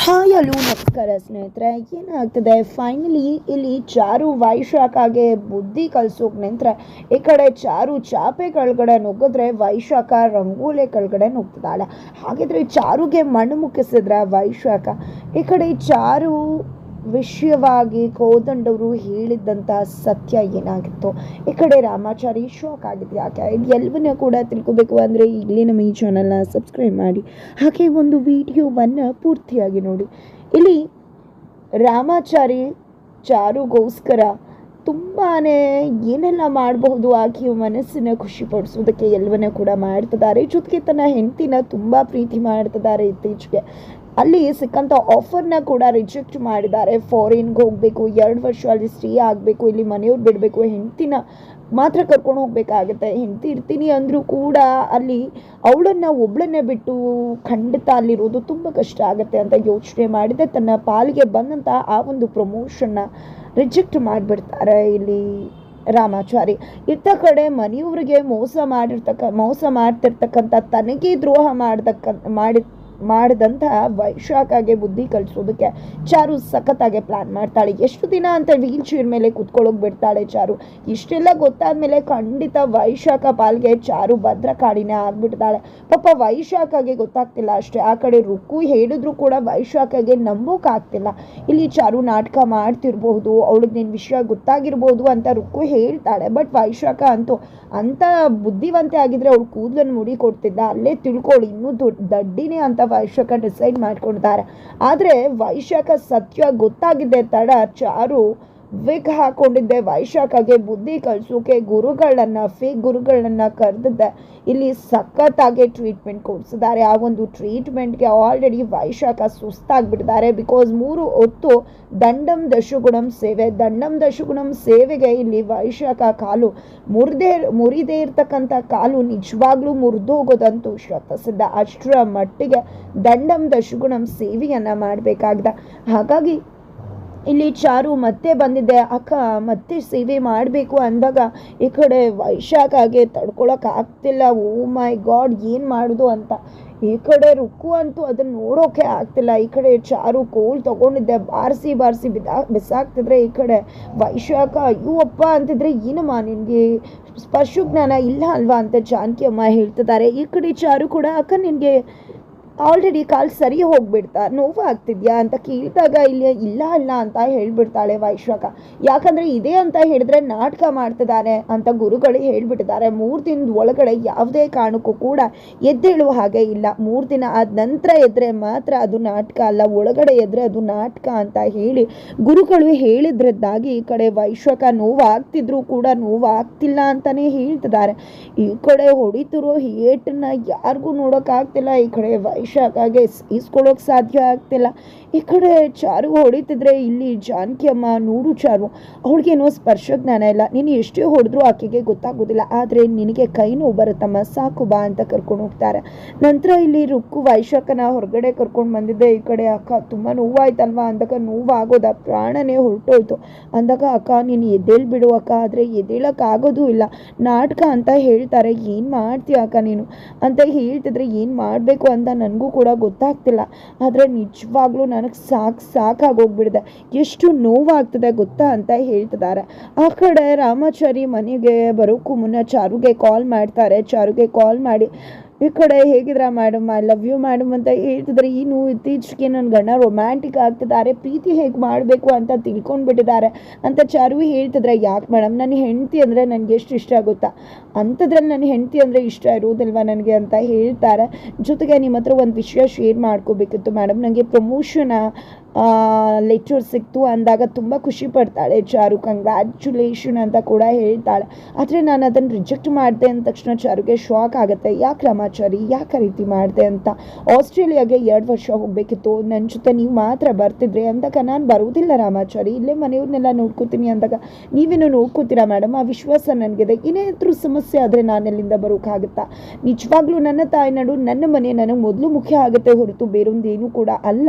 Hi hello ನಮಸ್ಕಾರ ಸ್ನೇಹಿತರೆ. ಏನಾಗ್ತದೆ? ಫೈನಲಿ ಇಲ್ಲಿ ಚಾರು ವೈಶಾಖಗೆ ಬುದ್ಧಿ ಕಲ್ಸೋಕೆ ನಂತರ, ಈ ಕಡೆ ಚಾರು ಚಾಪೆ ಕೆಳಗಡೆ ನುಗ್ಗಿದ್ರೆ ವೈಶಾಖ ರಂಗೋಲೆ ಕೆಳಗಡೆ ನುಗ್ತಿದ್ದಾಳೆ ಹಾಗಿದ್ರೆ ಚಾರುಗೆ ಮಣ್ಣು ಮುಕ್ಕಿಸಿದ್ರೆ ವೈಶಾಖ, ಈ ಕಡೆ ಚಾರು ವಿಷಯವಾಗಿ ಕೋದಂಡವರು ಹೇಳಿದ್ದಂಥ ಸತ್ಯ ಏನಾಗಿತ್ತು? ಈ ಕಡೆ ರಾಮಾಚಾರಿ ಶಾಕ್ ಆಗಿದ್ರು ಯಾಕೆ? ಎಲ್ಲವನ್ನ ಕೂಡ ತಿಳ್ಕೊಬೇಕು ಅಂದರೆ ಇಲ್ಲಿ ನಮ್ಮ ಈ ಚಾನಲ್ನ ಸಬ್ಸ್ಕ್ರೈಬ್ ಮಾಡಿ. ಹಾಗೆ ಒಂದು ವಿಡಿಯೋವನ್ನು ಪೂರ್ತಿಯಾಗಿ ನೋಡಿ. ಇಲ್ಲಿ ರಾಮಾಚಾರಿ ಚಾರುಗೋಸ್ಕರ ತುಂಬಾ ಏನೆಲ್ಲ ಮಾಡಬಹುದು ಆಕೆಯ ಮನಸ್ಸಿನ ಖುಷಿಪಡಿಸೋದಕ್ಕೆ ಎಲ್ಲವನ್ನ ಕೂಡ ಮಾಡ್ತಿದ್ದಾರೆ. ಜೊತೆಗೆ ತನ್ನ ಹೆಂಡತಿನ ತುಂಬ ಪ್ರೀತಿ ಮಾಡ್ತಿದ್ದಾರೆ ಇತ್ತೀಚೆಗೆ. ಅಲ್ಲಿ ಸಿಕ್ಕಂಥ ಆಫರ್ನ ಕೂಡ ರಿಜೆಕ್ಟ್ ಮಾಡಿದ್ದಾರೆ. ಫಾರಿನ್ಗೆ ಹೋಗಬೇಕು, ಎರಡು ವರ್ಷ ಅಲ್ಲಿ ಸ್ಟೇ ಆಗಬೇಕು, ಇಲ್ಲಿ ಮನೆಯವ್ರು ಬಿಡಬೇಕು, ಹೆಂಡ್ತಿನ ಮಾತ್ರ ಕರ್ಕೊಂಡು ಹೋಗಬೇಕಾಗತ್ತೆ. ಹೆಂಡ್ತಿ ಇರ್ತೀನಿ ಅಂದರೂ ಕೂಡ ಅಲ್ಲಿ ಅವಳನ್ನು ಒಬ್ಬಳನ್ನೇ ಬಿಟ್ಟು ಖಂಡಿತ ಅಲ್ಲಿರೋದು ತುಂಬ ಕಷ್ಟ ಆಗುತ್ತೆ ಅಂತ ಯೋಚನೆ ಮಾಡಿದೆ. ತನ್ನ ಪಾಲಿಗೆ ಬಂದಂಥ ಆ ಒಂದು ಪ್ರಮೋಷನ್ನ ರಿಜೆಕ್ಟ್ ಮಾಡಿಬಿಡ್ತಾರೆ ಇಲ್ಲಿ ರಾಮಾಚಾರಿ. ಇತ್ತ ಕಡೆ ಮನೆಯವ್ರಿಗೆ ಮೋಸ ಮಾಡಿರ್ತಕ್ಕ, ಮೋಸ ಮಾಡ್ತಿರ್ತಕ್ಕಂಥ ತನಗೆ ದ್ರೋಹ ಮಾಡ್ತಕ್ಕ ಮಾಡಿ ಮಾಡಿದಂತಹ ವೈಶಾಖಾಗೆ ಬುದ್ಧಿ ಕಲಿಸೋದಕ್ಕೆ ಚಾರು ಸಖತ್ತಾಗೆ ಪ್ಲಾನ್ ಮಾಡ್ತಾಳೆ. ಎಷ್ಟು ದಿನ ಅಂತ ವೀಲ್ ಚೇರ್ ಮೇಲೆ ಕುತ್ಕೊಳ್ಳೋಕೆ ಬಿಡ್ತಾಳೆ ಚಾರು. ಇಷ್ಟೆಲ್ಲ ಗೊತ್ತಾದ್ಮೇಲೆ ಖಂಡಿತ ವೈಶಾಖ ಪಾಲ್ಗೆ ಚಾರು ಭದ್ರಕಾಳಿನೇ ಆಗ್ಬಿಡ್ತಾಳೆ. ಪಾಪ ವೈಶಾಖಗೆ ಗೊತ್ತಾಗ್ತಿಲ್ಲ ಅಷ್ಟೇ. ಆ ಕಡೆ ರುಕ್ಕು ಹೇಳಿದ್ರು ಕೂಡ ವೈಶಾಖಗೆ ನಂಬೋಕ್ಕಾಗ್ತಿಲ್ಲ ಇಲ್ಲಿ ಚಾರು ನಾಟಕ ಮಾಡ್ತಿರ್ಬಹುದು, ಅವಳಿಗೆ ನಿನ್ನ ವಿಷಯ ಗೊತ್ತಾಗಿರ್ಬೋದು ಅಂತ ರುಕ್ಕು ಹೇಳ್ತಾಳೆ. ಬಟ್ ವೈಶಾಖ ಅಂತೂ ಅಂತ ಬುದ್ಧಿವಂತೆ ಆಗಿದ್ರೆ ಅವಳು ಕೂದಲನ್ನು ಮುಡಿ ಕೊಡ್ತಿದ್ದ. ಅಲ್ಲೇ ತಿಳ್ಕೊಳ್ಳಿ ಇನ್ನೂ ದೊಡ್ಡ ದಡ್ಡಿನೇ ಅಂತ ವೈಶಾಖ ಡಿಸೈಡ್ ಮಾಡ್ಕೊಂಡಿದ್ದಾರೆ. ಆದರೆ ವೈಶಾಖ ಸತ್ಯ ಗೊತ್ತಾಗಿದೆ ತಡ ಚಾರು ವಿಗ್ ಹಾಕೊಂಡಿದ್ದೆ. ವೈಶಾಖಗೆ ಬುದ್ಧಿ ಕಲಿಸೋಕೆ ಗುರುಗಳನ್ನ ಫೇಕ್ ಗುರುಗಳನ್ನ ಕರೆದಿದ್ದೆ. ಇಲ್ಲಿ ಸಖತ್ತಾಗಿ ಟ್ರೀಟ್ಮೆಂಟ್ ಕೊಡಿಸಿದ್ದಾರೆ. ಆ ಒಂದು ಟ್ರೀಟ್ಮೆಂಟ್ಗೆ ಆಲ್ರೆಡಿ ವೈಶಾಖ ಸುಸ್ತಾಗ್ಬಿಟ್ಟಿದ್ದಾರೆ. ಬಿಕಾಸ್ ಮೂರು ಹೊತ್ತು ದಂಡಂ ದಶುಗುಣಂ ಸೇವೆ. ದಂಡಂ ದಶುಗುಣಂ ಸೇವೆಗೆ ಇಲ್ಲಿ ವೈಶಾಖ ಕಾಲು ಮುರಿದೇ ಮುರಿದೇ ಇರ್ತಕ್ಕಂಥ ಕಾಲು ನಿಜವಾಗ್ಲೂ ಮುರಿದೋಗೋದಂತೂ ಶ್ರತಸಿದ್ಧ ಅಷ್ಟರ ಮಟ್ಟಿಗೆ ದಂಡಂ ದಶುಗುಣಂ ಸೇವೆಯನ್ನು ಮಾಡಬೇಕಾಗ್ದ. ಹಾಗಾಗಿ ಇಲ್ಲಿ ಚಾರು ಮತ್ತೆ ಬಂದಿದ್ದೆ ಅಕ್ಕ, ಮತ್ತೆ ಸೇವೆ ಮಾಡಬೇಕು ಅಂದಾಗ ಈ ಕಡೆ ವೈಶಾಖಾಗೆ ತಡ್ಕೊಳಕ್ ಆಗ್ತಿಲ್ಲ. ಓ ಮೈ ಗಾಡ್, ಏನು ಮಾಡೋದು ಅಂತ. ಈ ಕಡೆ ರುಕ್ಕು ಅಂತೂ ಅದನ್ನು ನೋಡೋಕೆ ಆಗ್ತಿಲ್ಲ. ಈ ಕಡೆ ಚಾರು ಕೋಲ್ ತಗೊಂಡಿದ್ದೆ. ಬಾರಿಸಿ ಬಾರಿಸಿ ಬಿದಾ, ಬಿಸಾಕ್ತಿದ್ರೆ ಈ ಕಡೆ ವೈಶಾಖ. ಅಯ್ಯೋ ಅಪ್ಪ ಅಂತಿದ್ರೆ ಏನಮ್ಮ ನಿನಗೆ ಸ್ಪರ್ಶ ಜ್ಞಾನ ಇಲ್ಲ ಅಲ್ವಾ ಅಂತ ಜಾನಕಿ ಅಮ್ಮ ಹೇಳ್ತಿದ್ದಾರೆ. ಈ ಕಡೆ ಚಾರು ಕೂಡ, ಅಕ್ಕ ನಿನಗೆ ಆಲ್ರೆಡಿ ಕಾಲು ಸರಿ ಹೋಗ್ಬಿಡ್ತಾ ನೋವು ಆಗ್ತಿದ್ಯಾ ಅಂತ ಕೇಳಿದಾಗ ಇಲ್ಲಿ ಇಲ್ಲ ಅಲ್ಲ ಅಂತ ಹೇಳ್ಬಿಡ್ತಾಳೆ ವೈಶ್ವಕ. ಯಾಕಂದ್ರೆ ಇದೇ ಅಂತ ಹೇಳಿದ್ರೆ ನಾಟಕ ಮಾಡ್ತಿದ್ದಾರೆ ಅಂತ ಗುರುಗಳು ಹೇಳ್ಬಿಟ್ಟಿದ್ದಾರೆ. ಮೂರು ದಿನದ ಒಳಗಡೆ ಯಾವುದೇ ಕಾರಣಕ್ಕೂ ಕೂಡ ಎದ್ದೇಳುವ ಹಾಗೆ ಇಲ್ಲ. ಮೂರು ದಿನ ಆದ ನಂತರ ಎದ್ರೆ ಮಾತ್ರ ಅದು ನಾಟಕ ಅಲ್ಲ, ಒಳಗಡೆ ಎದ್ರೆ ಅದು ನಾಟಕ ಅಂತ ಹೇಳಿ ಗುರುಗಳು ಹೇಳಿದ್ರದ್ದಾಗಿ ಈ ಕಡೆ ವೈಶ್ವಕ ನೋವು ಆಗ್ತಿದ್ರು ಕೂಡ ನೋವಾಗ್ತಿಲ್ಲ ಅಂತಾನೆ ಹೇಳ್ತಿದ್ದಾರೆ. ಈ ಕಡೆ ಹೊಡಿತಿರೋ ಏಟನ್ನ ಯಾರಿಗೂ ನೋಡೋಕ್ಕಾಗ್ತಿಲ್ಲ, ಈ ಕಡೆ ವೈಶಾಖಗೆ ಈಸ್ಕೊಳ್ಳೋಕೆ ಸಾಧ್ಯ ಆಗ್ತಿಲ್ಲ. ಈ ಕಡೆ ಚಾರು ಹೊಡಿತಿದ್ರೆ ಇಲ್ಲಿ ಜಾನಕಿ ಅಮ್ಮ ನೋಡು ಚಾರು. ಅವಳಿಗೇನೋ ಸ್ಪರ್ಶ ಜ್ಞಾನ ಇಲ್ಲ. ನೀನು ಎಷ್ಟೇ ಹೊಡೆದ್ರೂ ಆಕೆಗೆ ಗೊತ್ತಾಗೋದಿಲ್ಲ. ಆದರೆ ನಿನಗೆ ಕೈ ನೋವು ಬರುತ್ತಮ್ಮ. ಸಾಕು ಬಾ ಅಂತ ಕರ್ಕೊಂಡು ಹೋಗ್ತಾರೆ. ನಂತರ ಇಲ್ಲಿ ರುಕ್ಕು ವೈಶಾಖನ ಹೊರಗಡೆ ಕರ್ಕೊಂಡು ಬಂದಿದ್ದೆ. ಈ ಕಡೆ ಅಕ್ಕ ತುಂಬ ನೋವಾಯ್ತಲ್ವಾ? ಅಂದಾಗ ನೋವಾಗೋದ ಪ್ರಾಣನೇ ಹೊರಟೋಯ್ತು. ಅಂದಾಗ ಅಕ್ಕ, ನೀನು ಎದ್ದೇಳಿ ಬಿಡು ಅಕ್ಕ. ಆದರೆ ಎದ್ದೇಳೋಕ್ಕಾಗೋದೂ ಇಲ್ಲ. ನಾಟಕ ಅಂತ ಹೇಳ್ತಾರೆ. ಏನು ಮಾಡ್ತೀಯ ಅಕ್ಕ ನೀನು? ಅಂತ ಹೇಳ್ತಿದ್ರೆ ಏನು ಮಾಡಬೇಕು ಅಂತ ನನಗೂ ಕೂಡ ಗೊತ್ತಾಗ್ತಿಲ್ಲ. ಆದರೆ ನಿಜವಾಗ್ಲೂ ನನಗೆ ಸಾಕು ಸಾಕಾಗೋಗ್ಬಿಡಿದೆ. ಎಷ್ಟು ನೋವಾಗ್ತದೆ ಗೊತ್ತಾ ಅಂತ ಹೇಳ್ತಿದ್ದಾರೆ. ಆ ಕಡೆ ರಾಮಾಚಾರಿ ಮನೆಗೆ ಬರೋಕ್ಕೂ ಮುನ್ನ ಚಾರುಗೆ ಕಾಲ್ ಮಾಡ್ತಾರೆ. ಚಾರುಗೆ ಕಾಲ್ ಮಾಡಿ ಈ ಕಡೆ ಹೇಗಿದ್ರ madam I love you madam ಅಂತ ಹೇಳ್ತಿದ್ರೆ. ಏನು ಇತ್ತೀಚೆಗೆ ನನ್ನ ಗಂಡ ರೊಮ್ಯಾಂಟಿಕ್ ಆಗ್ತಿದ್ದಾರೆ ಪ್ರೀತಿ ಹೇಗೆ ಮಾಡಬೇಕು ಅಂತ ತಿಳ್ಕೊಂಡ್ಬಿಟ್ಟಿದ್ದಾರೆ ಅಂತ ಚಾರು ಹೇಳ್ತಿದ್ರೆ, ಯಾಕೆ ಮೇಡಮ್ ನನ್ನ ಹೆಂಡತಿ ಅಂದರೆ ನನಗೆ ಎಷ್ಟು ಇಷ್ಟ ಆಗುತ್ತಾ ಅಂಥದ್ರಲ್ಲಿ ನನ್ನ ಹೆಂಡತಿ ಅಂದರೆ ಇಷ್ಟ ಇರೋದಿಲ್ವ ನನಗೆ ಅಂತ ಹೇಳ್ತಾರೆ. ಜೊತೆಗೆ ನಿಮ್ಮ ಹತ್ರ ಒಂದು ವಿಷಯ ಶೇರ್ ಮಾಡ್ಕೋಬೇಕಿತ್ತು ಮೇಡಮ್ ನನಗೆ ಪ್ರಮೋಷನ ಲೆಕ್ಚರ್ ಸಿಕ್ತು ಅಂದಾಗ ತುಂಬ ಖುಷಿ ಪಡ್ತಾಳೆ ಚಾರು. ಕಂಗ್ರ್ಯಾಚುಲೇಷನ್ ಅಂತ ಕೂಡ ಹೇಳ್ತಾಳೆ. ಆದರೆ ನಾನು ಅದನ್ನು ರಿಜೆಕ್ಟ್ ಮಾಡಿದೆ ಅಂದ ತಕ್ಷಣ ಚಾರುಗೆ ಶಾಕ್ ಆಗುತ್ತೆ. ಯಾಕೆ ರಮಾಚಾರಿ? ಯಾಕೆ ರೀತಿ ಮಾಡಿದೆ ಅಂತ? ಆಸ್ಟ್ರೇಲಿಯಾಗೆ ಎರಡು ವರ್ಷ ಹೋಗಬೇಕಿತ್ತು. ನನ್ನ ಜೊತೆ ನೀವು ಮಾತ್ರ ಬರ್ತಿದ್ರೆ ಅಂದಾಗ ನಾನು ಬರೋದಿಲ್ಲ ರಾಮಾಚಾರಿ. ಇಲ್ಲೇ ಮನೆಯವ್ರನ್ನೆಲ್ಲ ನೋಡ್ಕೋತೀನಿ ಅಂದಾಗ ನೀವೇನು ನೋಡ್ಕೋತೀರಾ ಮೇಡಮ್? ಆ ವಿಶ್ವಾಸ ನನಗಿದೆ. ಏನಾದರೂ ಸಮಸ್ಯೆ ಆದರೆ ನಾನು ಎಲ್ಲಿಂದ ಬರೋಕ್ಕಾಗುತ್ತಾ ನಿಜವಾಗ್ಲೂ ನನ್ನ ತಾಯಿ ನಡು ನನ್ನ ಮನೆ ನನಗೆ ಮೊದಲು ಮುಖ್ಯ ಆಗುತ್ತೆ ಹೊರತು ಬೇರೊಂದೇನು ಕೂಡ ಅಲ್ಲ.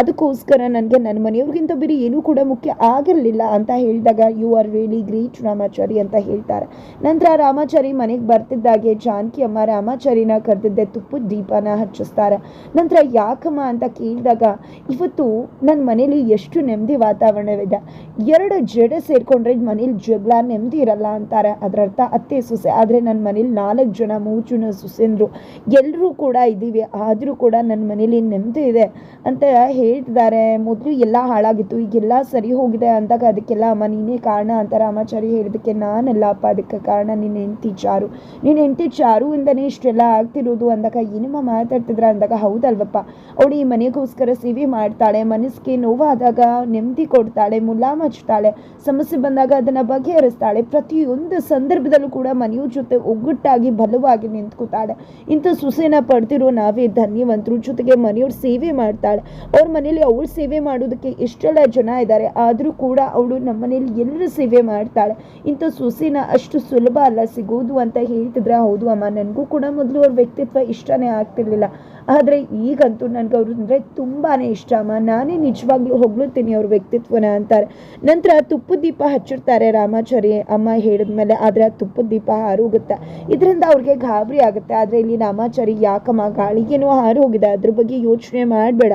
ಅದಕ್ಕೋಸ್ಕರ ನನಗೆ ನನ್ನ ಮನೆಯವ್ರಿಗಿಂತ ಬೇರೆ ಏನೂ ಕೂಡ ಮುಖ್ಯ ಆಗಿರಲಿಲ್ಲ ಅಂತ ಹೇಳಿದಾಗ you are really great Ramachari ಅಂತ ಹೇಳ್ತಾರೆ. ನಂತರ ರಾಮಾಚಾರಿ ಮನೆಗೆ ಬರ್ತಿದ್ದಾಗೆ ಜಾನಕಿ ಅಮ್ಮ ರಾಮಾಚಾರಿನ ಕರೆದಿದ್ದೆ ತುಪ್ಪದ ದೀಪನ ಹಚ್ಚಿಸ್ತಾರೆ. ನಂತರ, ಯಾಕಮ್ಮ ಅಂತ ಕೇಳಿದಾಗ, ಇವತ್ತು ನನ್ನ ಮನೇಲಿ ಎಷ್ಟು ನೆಮ್ಮದಿ ವಾತಾವರಣವಿದೆ. ಎರಡು ಜಡೆ ಸೇರಿಕೊಂಡ್ರೆ ಮನೇಲಿ ಜಗಳ ನೆಮ್ಮದಿ ಇರಲ್ಲ ಅಂತಾರೆ. ಅದರರ್ಥ, ಅತ್ತೆ, ಸೊಸೆ, ಆದರೆ ನನ್ನ ಮನೇಲಿ ನಾಲ್ಕು ಜನ, ಮೂರು ಜನ ಸೊಸೆಂದರು. ಎಲ್ಲರೂ ಕೂಡ ಇದ್ದೀವಿ, ಆದರೂ ಕೂಡ ನನ್ನ ಮನೇಲಿ ನೆಮ್ಮದಿ ಇದೆ ಅಂತ ಹೇಳ್ತಿದ್ದಾರೆ. ಮೊದಲು ಎಲ್ಲ ಹಾಳಾಗಿತ್ತು. ಈಗೆಲ್ಲ ಸರಿ ಹೋಗಿದೆ ಅಂದಾಗ ಅದಕ್ಕೆಲ್ಲ ಅಮ್ಮ, ನೀನೇ ಕಾರಣ ಅಂತ ರಾಮಾಚಾರಿ ಹೇಳಿದಕ್ಕೆ ನಾನಲ್ಲ ಅಪ್ಪ, ಅದಕ್ಕೆ ಕಾರಣ ನಿನ್ನ ಹೆಂಡತಿ ಚಾರು. ನಿನ್ನ ಹೆಂಡತಿ ಚಾರುವಿಂದನೇ ಇಷ್ಟೆಲ್ಲ ಆಗ್ತಿರೋದು ಅಂದಾಗ ಏನಮ್ಮ ಮಾತಾಡ್ತಿದ್ರ ಅಂದಾಗ ಹೌದಲ್ವಪ್ಪ. ಅವಳು ಈ ಮನೆಗೋಸ್ಕರ ಸೇವೆ ಮಾಡ್ತಾಳೆ, ಮನಸ್ಸಿಗೆ ನೋವಾದಾಗ ನೆಮ್ಮದಿ ಕೊಡ್ತಾಳೆ ಮುಲಾಮ್ ಹಚ್ತಾಳೆ ಸಮಸ್ಯೆ ಬಂದಾಗ ಅದನ್ನು ಬಗೆಹರಿಸ್ತಾಳೆ, ಪ್ರತಿಯೊಂದು ಸಂದರ್ಭದಲ್ಲೂ ಕೂಡ ಮನೆಯವ್ರ ಜೊತೆ ಒಗ್ಗಟ್ಟಾಗಿ ಬಲವಾಗಿ ನಿಂತ್ಕೋತಾಳೆ. ಇಂಥ ಸುಸೇನ ಪಡ್ತಿರೋ ನಾವೇ ಧನ್ಯವಂತರು, ಜೊತೆಗೆ ಮನೆಯವ್ರ ಸೇವೆ ಮಾಡ್ತಾಳೆ. ಅವ್ರ ಮನೇಲಿ ಅವಳು ಸೇವೆ ಮಾಡೋದಕ್ಕೆ ಎಷ್ಟೆಲ್ಲ ಜನ ಇದ್ದಾರೆ, ಆದರೂ ಕೂಡ ಅವಳು ನಮ್ಮ ಮನೇಲಿ ಎಲ್ಲರೂ ಸೇವೆ ಮಾಡ್ತಾಳೆ. ಇಂಥ ಸೊಸೆನ ಅಷ್ಟು ಸುಲಭ ಅಲ್ಲ ಸಿಗೋದು ಅಂತ ಹೇಳ್ತಿದ್ರೆ ಹೌದು ಅಮ್ಮ, ನನಗೂ ಕೂಡ ಮೊದಲು ಅವ್ರ ವ್ಯಕ್ತಿತ್ವ ಇಷ್ಟನೇ ಆಗ್ತಿರ್ಲಿಲ್ಲ. ಆದರೆ ಈಗಂತೂ ನನಗೆ ಅವ್ರು ಅಂದರೆ ತುಂಬಾ ಇಷ್ಟ ಅಮ್ಮ. ನಾನೇ ನಿಜವಾಗ್ಲೂ ಹೊಗಳುತ್ತೀನಿ ಅವ್ರ ವ್ಯಕ್ತಿತ್ವನ ಅಂತಾರೆ. ನಂತರ ತುಪ್ಪದ ದೀಪ ಹಚ್ಚಿರ್ತಾರೆ ರಾಮಾಚಾರಿ ಅಮ್ಮ ಹೇಳಿದ್ಮೇಲೆ, ಆದರೆ ತುಪ್ಪದ ದೀಪ ಹಾರೋಗುತ್ತೆ. ಇದರಿಂದ ಅವ್ರಿಗೆ ಗಾಬರಿ ಆಗುತ್ತೆ. ಆದರೆ ಇಲ್ಲಿ ರಾಮಾಚಾರಿ, ಯಾಕಮ್ಮ ಗಾಳಿಗೇನೋ ಹಾರು ಅದ್ರ ಬಗ್ಗೆ ಯೋಚನೆ ಮಾಡಬೇಡ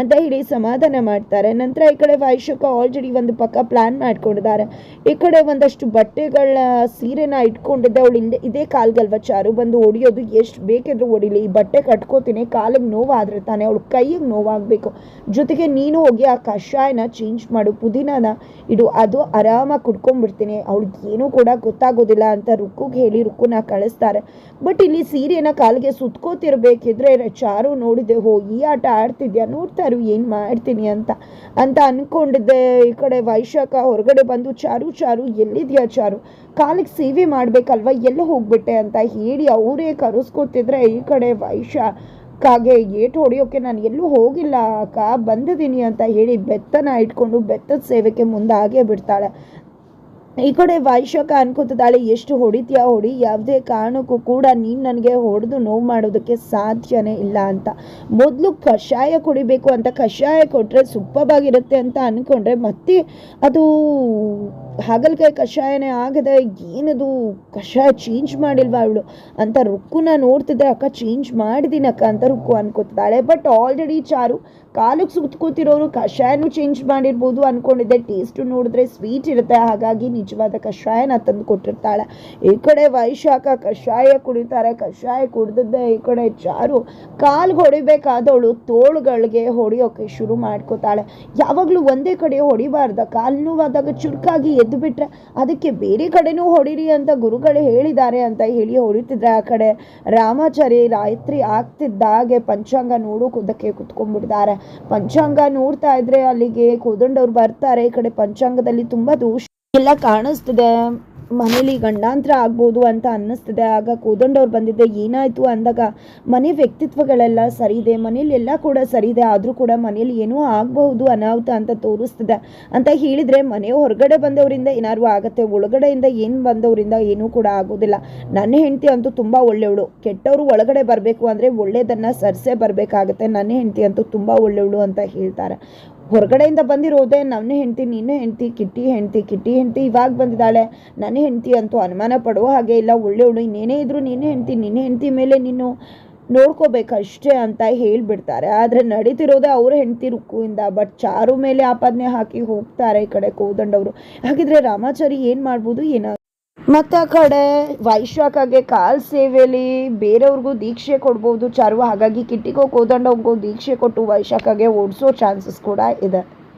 ಅಂತ ಹೇಳಿ ಸಮಾಧಾನ ಮಾಡ್ತಾರೆ. ನಂತರ ಈ ಕಡೆ ವೈಶಕ ಆಲ್ರೆಡಿ ಒಂದು ಪಕ್ಕ ಪ್ಲಾನ್ ಮಾಡ್ಕೊಂಡಿದ್ದಾರೆ. ಈ ಕಡೆ ಒಂದಷ್ಟು ಬಟ್ಟೆಗಳ ಸೀರೆನ ಇಟ್ಕೊಂಡಿದ್ದೆ. ಅವಳು ಹಿಂದೆ, ಇದೇ ಕಾಲ್ಗಲ್ವ ಚಾರು? ಬಂದು ಹೊಡಿಯೋದು ಎಷ್ಟು ಬೇಕಿದ್ರು ಹೊಡಿಲಿ ಈ ಬಟ್ಟೆ ಕಟ್ಕೋತೀನಿ. ಕಾಲಿಗೆ ನೋವಾದ್ರೆ ತಾನೆ ಅವಳು ಕೈಗೆ ನೋವಾಗಬೇಕು. ಜೊತೆಗೆ ನೀನು ಹೋಗಿ ಆ ಕಷಾಯನ ಚೇಂಜ್ ಮಾಡು. ಪುದೀನನ ಇಡು. ಅದು ಆರಾಮಾಗಿ ಕುಡ್ಕೊಂಡ್ಬಿಡ್ತೀನಿ. ಅವಳಿಗೆ ಏನೂ ಕೂಡ ಗೊತ್ತಾಗೋದಿಲ್ಲ ಅಂತ ರುಕ್ಕುಗೆ ಹೇಳಿ ರುಕ್ಕುನ ಕಳಿಸ್ತಾರೆ. ಬಟ್ ಇಲ್ಲಿ ಸೀರೆನ ಕಾಲಿಗೆ ಸುತ್ಕೋತಿರ್ಬೇಕಿದ್ರೆ ಚಾರು ನೋಡಿದೆ. ಹೋ, ಈ ಆಟ ಆಡ್ತಿದ್ಯಾ? ನೋಡ್ತಾರು ಏನು ಮಾಡ್ತೀನಿ? ಅಂತ. ಅಂತ ಅನ್ಕೊಂಡಿದ್ದೆ ಈ ಕಡೆ ವೈಶಾಖ ಹೊರಗಡೆ ಬಂದು, ಚಾರು ಚಾರು, ಎಲ್ಲಿದ್ಯಾ ಚಾರು? ಕಾಲಿಗೆ ಸೇವೆ ಮಾಡ್ಬೇಕಲ್ವಾ? ಎಲ್ಲ ಹೋಗ್ಬಿಟ್ಟೆ? ಅಂತ ಹೇಳಿ ಅವರೇ ಕರೆಸ್ಕೊತಿದ್ರೆ ಈ ಕಡೆ ವೈಶಾಖಾಗೆ ಏಟು ಹೊಡೆಯೋಕೆ ನಾನು ಎಲ್ಲೂ ಹೋಗಿಲ್ಲ, ಅಕ್ಕ. ಬಂದಿದ್ದೀನಿ ಅಂತ ಹೇಳಿ ಬೆತ್ತನ ಇಟ್ಕೊಂಡು ಬೆತ್ತದ ಸೇವೆಗೆ ಮುಂದಾಗೇ ಬಿಡ್ತಾಳೆ. ಈ ಕಡೆ ವೈಶಾಖ ಅನ್ಕೋತಿದ್ದಾಳೆ ಎಷ್ಟು ಹೊಡಿತೀಯಾ ಹೊಡಿ, ಯಾವುದೇ ಕಾರಣಕ್ಕೂ ಕೂಡ ನೀನು ನನಗೆ ಹೊಡೆದು ನೋವು ಮಾಡೋದಕ್ಕೆ ಸಾಧ್ಯನೇ ಇಲ್ಲ ಅಂತ. ಮೊದಲು ಕಷಾಯ ಕುಡಿಬೇಕು ಅಂತ, ಕಷಾಯ ಕೊಟ್ಟರೆ ಸುಪ್ಪವಾಗಿರುತ್ತೆ ಅಂತ ಅಂದ್ಕೊಂಡ್ರೆ ಮತ್ತೆ ಅದು ಹಾಗಲಕಾಯಿ ಕಷಾಯನೇ ಆಗದೆ ಏನದು ಕಷಾಯ ಚೇಂಜ್ ಮಾಡಿಲ್ವಾ ಅವಳು? ಅಂತ ರುಕ್ಕುನ ನೋಡ್ತಿದ್ದೆ ಅಕ್ಕ ಚೇಂಜ್ ಮಾಡಿದ್ದೀನಿ ಅಕ್ಕ ಅಂತ ರುಕ್ಕು ಅನ್ಕೋತಿದ್ದಾಳೆ. ಬಟ್ ಆಲ್ರೆಡಿ ಚಾರು ಕಾಲಕ್ಕೆ ಸುತ್ಕೋತಿರೋರು ಕಷಾಯನೂ ಚೇಂಜ್ ಮಾಡಿರ್ಬೋದು ಅನ್ಕೊಂಡಿದ್ದೆ. ಟೇಸ್ಟು ನೋಡಿದ್ರೆ ಸ್ವೀಟ್ ಇರುತ್ತೆ. ಹಾಗಾಗಿ ನಿಜವಾದ ಕಷಾಯನ ತಂದು ಕೊಟ್ಟಿರ್ತಾಳೆ. ಈ ಕಡೆ ವೈಶಾಖ ಕಷಾಯ ಕುಡಿತಾರೆ. ಕಷಾಯ ಕುಡ್ದಿದ್ದೆ ಈ ಕಡೆ ಚಾರು. ಕಾಲ್ಗೆ ಹೊಡಿಬೇಕಾದವಳು ತೋಳುಗಳಿಗೆ ಹೊಡಿಯೋಕೆ ಶುರು ಮಾಡ್ಕೋತಾಳೆ. ಯಾವಾಗಲೂ ಒಂದೇ ಕಡೆ ಹೊಡಿಬಾರ್ದ. ಕಾಲು ಆದಾಗ ಚುರುಕಾಗಿ ಎದ್ದು ಬಿಟ್ರೆ ಅದಕ್ಕೆ ಬೇರೆ ಕಡೆನೂ ಹೊಡಿರಿ ಅಂತ ಗುರುಗಳು ಹೇಳಿದ್ದಾರೆ ಅಂತ ಹೇಳಿ ಹೊಡಿತಿದ್ರೆ ಆ ಕಡೆ ರಾಮಾಚಾರಿ ರಾತ್ರಿ ಆಗ್ತಿದ್ದಾಗೆ ಪಂಚಾಂಗ ನೋಡು ಕುದಕ್ಕೆ ಕುತ್ಕೊಂಡ್ಬಿಡ್ತಾರೆ. ಪಂಚಾಂಗ ನೋಡ್ತಾ ಇದ್ರೆ ಅಲ್ಲಿಗೆ ಕೋದಂಡವ್ರು ಬರ್ತಾರೆ. ಈ ಕಡೆ ಪಂಚಾಂಗದಲ್ಲಿ ತುಂಬಾ ದೋಷ ಎಲ್ಲ ಕಾಣಿಸ್ತಿದೆ. ಮನೇಲಿ ಗಂಡಾಂತರ ಆಗ್ಬೋದು ಅಂತ ಅನ್ನಿಸ್ತಿದೆ. ಆಗ ಕೂದಂಡವ್ರು ಬಂದಿದ್ದೆ, ಏನಾಯಿತು ಅಂದಾಗ ಮನೆ ವ್ಯಕ್ತಿತ್ವಗಳೆಲ್ಲ ಸರಿ ಇದೆ ಮನೇಲಿ ಎಲ್ಲ ಕೂಡ ಸರಿ ಇದೆ ಆದರೂ ಕೂಡ ಮನೇಲಿ ಏನೂ ಆಗಬಹುದು ಅನಾಹುತ ಅಂತ ತೋರಿಸ್ತಿದೆ ಅಂತ ಹೇಳಿದರೆ ಮನೆ ಹೊರಗಡೆ ಬಂದವರಿಂದ ಏನಾದ್ರು ಆಗುತ್ತೆ, ಒಳಗಡೆಯಿಂದ ಏನು ಬಂದವರಿಂದ ಏನೂ ಕೂಡ ಆಗೋದಿಲ್ಲ. ನನ್ನ ಹೆಂಡತಿ ಅಂತೂ ತುಂಬ ಒಳ್ಳೆಯವಳು. ಕೆಟ್ಟವರು ಒಳಗಡೆ ಬರಬೇಕು ಅಂದರೆ ಒಳ್ಳೆಯದನ್ನು ಸರಿಸೇ ಬರಬೇಕಾಗತ್ತೆ. ನನ್ನ ಹೆಂಡತಿ ಅಂತೂ ತುಂಬ ಒಳ್ಳೆಯವಳು ಅಂತ ಹೇಳ್ತಾರೆ. ಹೊರಗಡೆಯಿಂದ ಬಂದಿರೋದೇ ನನ್ನ ಹೆಂಡತಿ ನಿನ್ನ ಹೆಂಡತಿ, ಕಿಟ್ಟಿ ಹೆಂಡತಿ ಕಿಟ್ಟಿ ಹೆಂಡತಿ ಇವಾಗ ಬಂದಿದ್ದಾಳೆ. ನನ್ನ ಹೆಂಡತಿ ಅಂತೂ ಅನುಮಾನ ಪಡುವ ಹಾಗೆ ಇಲ್ಲ. ಒಳ್ಳೆ ಒಳ್ಳೆ ನೀನೇ ಇದ್ದರೂ ನಿನ್ನ ಹೆಂಡತಿ ನಿನ್ನ ಹೆಂಡತಿ ಮೇಲೆ ನೀನು ನೋಡ್ಕೋಬೇಕಷ್ಟೇ ಅಂತ ಹೇಳಿಬಿಡ್ತಾರೆ. ಆದರೆ ನಡೀತಿರೋದೇ ಅವರ ಹೆಂಡತಿ ರುಕ್ಕುವಿಂದ. ಬಟ್ ಚಾರು ಮೇಲೆ ಆಪಾದನೆ ಹಾಕಿ ಹೋಗ್ತಾರೆ ಈ ಕಡೆ ಕೋದಂಡವರು. ಹಾಗಿದ್ರೆ ರಾಮಾಚಾರಿ ಏನು ಮಾಡ್ಬೋದು ಏನೋ ಮತ್ತು ಆ ಕಡೆ ವೈಶಾಖಗೆ ಕಾಲ್ ಸೇವೆಯಲ್ಲಿ ಬೇರೆಯವ್ರಿಗೂ ದೀಕ್ಷೆ ಕೊಡ್ಬೋದು ಚಾರು ಹಾಗಾಗಿ ಕಿಟ್ಟಿಗೋ ಹೋಗೋ ದೀಕ್ಷೆ ಕೊಟ್ಟು ವೈಶಾಖಗೆ ಓಡಿಸೋ ಚಾನ್ಸಸ್ ಕೂಡ ಇದೆ.